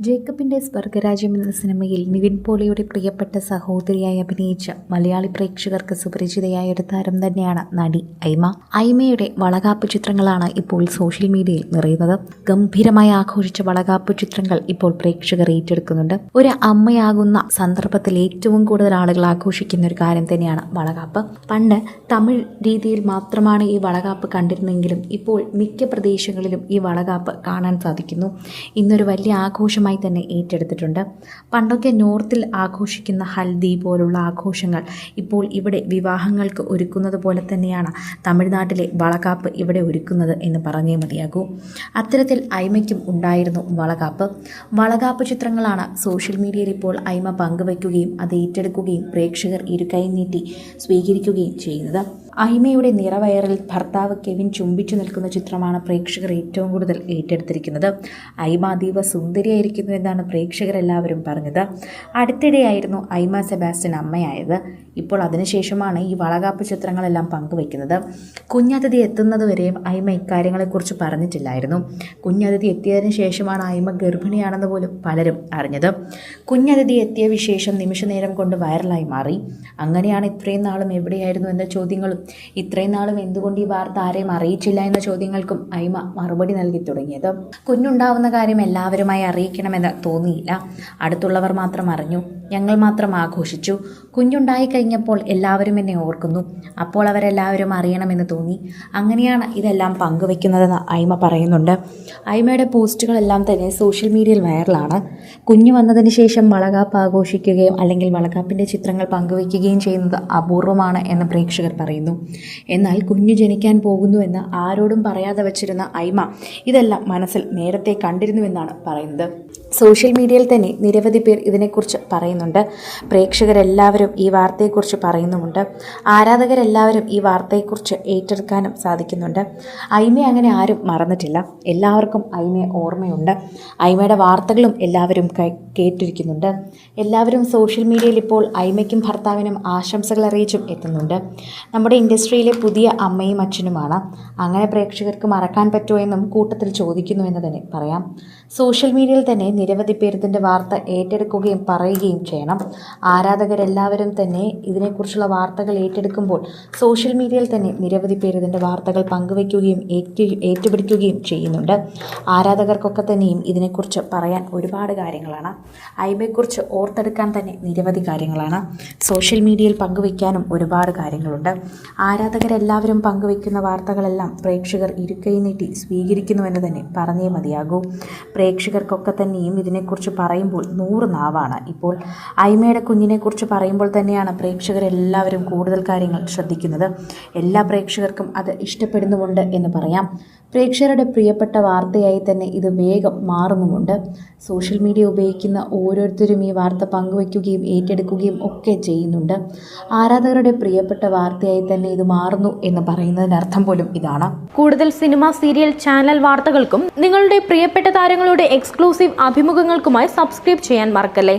ജേക്കബിന്റെ സ്വർഗരാജ്യം എന്ന സിനിമയിൽ നിവിൻ പോളിയുടെ പ്രിയപ്പെട്ട സഹോദരിയായി അഭിനയിച്ച മലയാളി പ്രേക്ഷകർക്ക് സുപരിചിതയായ ഒരു താരം തന്നെയാണ് നടി ഐമ. ഐമയുടെ വളകാപ്പ് ചിത്രങ്ങളാണ് ഇപ്പോൾ സോഷ്യൽ മീഡിയയിൽ നിറയുന്നത്. ഗംഭീരമായി ആഘോഷിച്ച വളകാപ്പ് ചിത്രങ്ങൾ ഇപ്പോൾ പ്രേക്ഷകർ ഏറ്റെടുക്കുന്നുണ്ട്. ഒരു അമ്മയാകുന്ന സന്ദർഭത്തിൽ ഏറ്റവും കൂടുതൽ ആളുകൾ ആഘോഷിക്കുന്ന ഒരു കാര്യം തന്നെയാണ് വളകാപ്പ്. പണ്ട് തമിഴ് രീതിയിൽ മാത്രമാണ് ഈ വളകാപ്പ് കണ്ടിരുന്നെങ്കിലും ഇപ്പോൾ മിക്ക പ്രദേശങ്ങളിലും ഈ വളകാപ്പ് കാണാൻ സാധിക്കുന്നു. ഇന്നൊരു വലിയ ആഘോഷമായി തന്നെ ഏറ്റെടുത്തിട്ടുണ്ട്. പണ്ടൊക്കെ നോർത്തിൽ ആഘോഷിക്കുന്ന ഹൽദി പോലുള്ള ആഘോഷങ്ങൾ ഇപ്പോൾ ഇവിടെ വിവാഹങ്ങൾക്ക് ഒരുക്കുന്നത് പോലെ തന്നെയാണ് തമിഴ്നാട്ടിലെ വളകാപ്പ് ഇവിടെ ഒരുക്കുന്നത് എന്ന് പറഞ്ഞേ മതിയാകൂ. അത്തരത്തിൽ ഐമയ്ക്കും ഉണ്ടായിരുന്നു വളകാപ്പ്. വളകാപ്പ് ചിത്രങ്ങളാണ് സോഷ്യൽ മീഡിയയിൽ ഇപ്പോൾ ഐമ പങ്കുവയ്ക്കുകയും അത് ഏറ്റെടുക്കുകയും പ്രേക്ഷകർ ഇരുകൈ നീട്ടി സ്വീകരിക്കുകയും ചെയ്യുന്നത്. ഐമയുടെ നിറവയറിൽ ഭർത്താവ് കെവിൻ ചുംബിച്ചു നിൽക്കുന്ന ചിത്രമാണ് പ്രേക്ഷകർ ഏറ്റവും കൂടുതൽ ഏറ്റെടുത്തിരിക്കുന്നത്. ഐമ അതീവ സുന്ദരിയായിരിക്കുന്നു എന്നാണ് പ്രേക്ഷകരെല്ലാവരും പറഞ്ഞത്. അടുത്തിടെയായിരുന്നു ഐമ സെബാസ്റ്റ്യൻ അമ്മയായത്. ഇപ്പോൾ അതിനുശേഷമാണ് ഈ വളകാപ്പ് ചിത്രങ്ങളെല്ലാം പങ്കുവയ്ക്കുന്നത്. കുഞ്ഞതിഥി എത്തുന്നതുവരെയും ഐമ ഇക്കാര്യങ്ങളെക്കുറിച്ച് പറഞ്ഞിട്ടില്ലായിരുന്നു. കുഞ്ഞതിഥി എത്തിയതിനു ശേഷമാണ് ഐമ ഗർഭിണിയാണെന്ന് പോലും പലരും അറിഞ്ഞത്. കുഞ്ഞതിഥി എത്തിയ വിശേഷം നിമിഷനേരം കൊണ്ട് വൈറലായി മാറി. അങ്ങനെയാണ് ഇത്രയും നാളും എവിടെയായിരുന്നു എന്ന ചോദ്യങ്ങളും ഇത്രയും നാളും എന്തുകൊണ്ട് ഈ വാർത്ത ആരെയും അറിയിച്ചില്ല എന്ന ചോദ്യങ്ങൾക്കും ഐമ മറുപടി നൽകി തുടങ്ങിയത്. കുഞ്ഞുണ്ടാവുന്ന കാര്യം എല്ലാവരുമായി അറിയിക്കണമെന്ന് തോന്നിയില്ല. അടുത്തുള്ളവർ മാത്രം അറിഞ്ഞു. ഞങ്ങൾ മാത്രം ആഘോഷിച്ചു. കുഞ്ഞുണ്ടായി കഴിഞ്ഞപ്പോൾ എല്ലാവരും എന്നെ ഓർക്കുന്നു. അപ്പോൾ അവരെല്ലാവരും അറിയണമെന്ന് തോന്നി. അങ്ങനെയാണ് ഇതെല്ലാം പങ്കുവെക്കുന്നതെന്ന് ഐമ പറയുന്നുണ്ട്. ഐമയുടെ പോസ്റ്റുകളെല്ലാം തന്നെ സോഷ്യൽ മീഡിയയിൽ വൈറലാണ്. കുഞ്ഞു വന്നതിന് ശേഷം വളകാപ്പ് ആഘോഷിക്കുകയും അല്ലെങ്കിൽ വളകാപ്പിന്റെ ചിത്രങ്ങൾ പങ്കുവയ്ക്കുകയും ചെയ്യുന്നത് അപൂർവമാണ് എന്ന് പ്രേക്ഷകർ പറയുന്നു. എന്നാൽ കുഞ്ഞു ജനിക്കാൻ പോകുന്നുവെന്ന് ആരോടും പറയാതെ വച്ചിരുന്ന ഐമ ഇതെല്ലാം മനസ്സിൽ നേരത്തെ കണ്ടിരുന്നുവെന്നാണ് പറയുന്നത്. സോഷ്യൽ മീഡിയയിൽ തന്നെ നിരവധി പേർ ഇതിനെക്കുറിച്ച് പറയുന്നുണ്ട്. പ്രേക്ഷകരെല്ലാവരും ഈ വാർത്തയെക്കുറിച്ച് പറയുന്നുമുണ്ട്. ആരാധകരെല്ലാവരും ഈ വാർത്തയെക്കുറിച്ച് ഏറ്റെടുക്കാനും സാധിക്കുന്നുണ്ട്. ഐമയെ അങ്ങനെ ആരും മറന്നിട്ടില്ല. എല്ലാവർക്കും ഐമയെ ഓർമ്മയുണ്ട്. ഐമയുടെ വാർത്തകളും എല്ലാവരും കേട്ടിരിക്കുന്നുണ്ട്. എല്ലാവരും സോഷ്യൽ മീഡിയയിൽ ഇപ്പോൾ ഐമയ്ക്കും ഭർത്താവിനും ആശംസകൾ അറിയിച്ചും എത്തുന്നുണ്ട്. നമ്മുടെ ഇൻഡസ്ട്രിയിലെ പുതിയ അമ്മയും അച്ഛനുമാണ്. അങ്ങനെ പ്രേക്ഷകർക്ക് മറക്കാൻ പറ്റുമോ എന്നും കൂട്ടത്തിൽ ചോദിക്കുന്നു എന്ന് തന്നെ പറയാം. സോഷ്യൽ മീഡിയയിൽ തന്നെ നിരവധി പേർ ഇതിന്റെ വാർത്ത ഏറ്റെടുക്കുകയും പറയുകയും ചെയ്യണം. ആരാധകരെല്ലാവരും തന്നെ ഇതിനെക്കുറിച്ചുള്ള വാർത്തകൾ ഏറ്റെടുക്കുമ്പോൾ സോഷ്യൽ മീഡിയയിൽ തന്നെ നിരവധി പേർ ഇതിന്റെ വാർത്തകൾ പങ്കുവയ്ക്കുകയും ഏറ്റു ഏറ്റുപിടിക്കുകയും ചെയ്യുന്നുണ്ട്. ആരാധകർക്കൊക്കെ തന്നെയും ഇതിനെക്കുറിച്ച് പറയാൻ ഒരുപാട് കാര്യങ്ങളാണ്. ഐബയെക്കുറിച്ച് ഓർത്തെടുക്കാൻ തന്നെ നിരവധി കാര്യങ്ങളാണ്. സോഷ്യൽ മീഡിയയിൽ പങ്കുവയ്ക്കാനും ഒരുപാട് കാര്യങ്ങളുണ്ട്. ആരാധകരെല്ലാവരും പങ്കുവയ്ക്കുന്ന വാർത്തകളെല്ലാം പ്രേക്ഷകർ ഇരുക്കൈ നീട്ടി സ്വീകരിക്കുന്നുവെന്ന് തന്നെ പറഞ്ഞേ മതിയാകൂ. പ്രേക്ഷകർക്കൊക്കെ തന്നെയും ഇതിനെക്കുറിച്ച് പറയുമ്പോൾ നൂറ് നാവാണ്. ഇപ്പോൾ ഐമയുടെ കുഞ്ഞിനെക്കുറിച്ച് പറയുമ്പോൾ തന്നെയാണ് പ്രേക്ഷകരെല്ലാവരും കൂടുതൽ കാര്യങ്ങൾ ശ്രദ്ധിക്കുന്നത്. എല്ലാ പ്രേക്ഷകർക്കും അത് ഇഷ്ടപ്പെടുന്നുമുണ്ട് എന്ന് പറയാം. പ്രേക്ഷകരുടെ പ്രിയപ്പെട്ട വാർത്തയായി തന്നെ ഇത് വേഗം മാറുന്നുമുണ്ട്. സോഷ്യൽ മീഡിയ ഉപയോഗിക്കുന്ന ഓരോരുത്തരും ഈ വാർത്ത പങ്കുവയ്ക്കുകയും ഏറ്റെടുക്കുകയും ഒക്കെ ചെയ്യുന്നുണ്ട്. ആരാധകരുടെ പ്രിയപ്പെട്ട വാർത്തയായി തന്നെ ഇത് മാറുന്നു എന്ന് പറയുന്നതിനർത്ഥം പോലും ഇതാണ്. കൂടുതൽ സിനിമ സീരിയൽ ചാനൽ വാർത്തകൾക്കും നിങ്ങളുടെ പ്രിയപ്പെട്ട താരങ്ങളുടെ എക്സ്ക്ലൂസീവ് അഭിമുഖങ്ങൾക്കുമായി സബ്സ്ക്രൈബ് ചെയ്യാൻ മറക്കല്ലേ?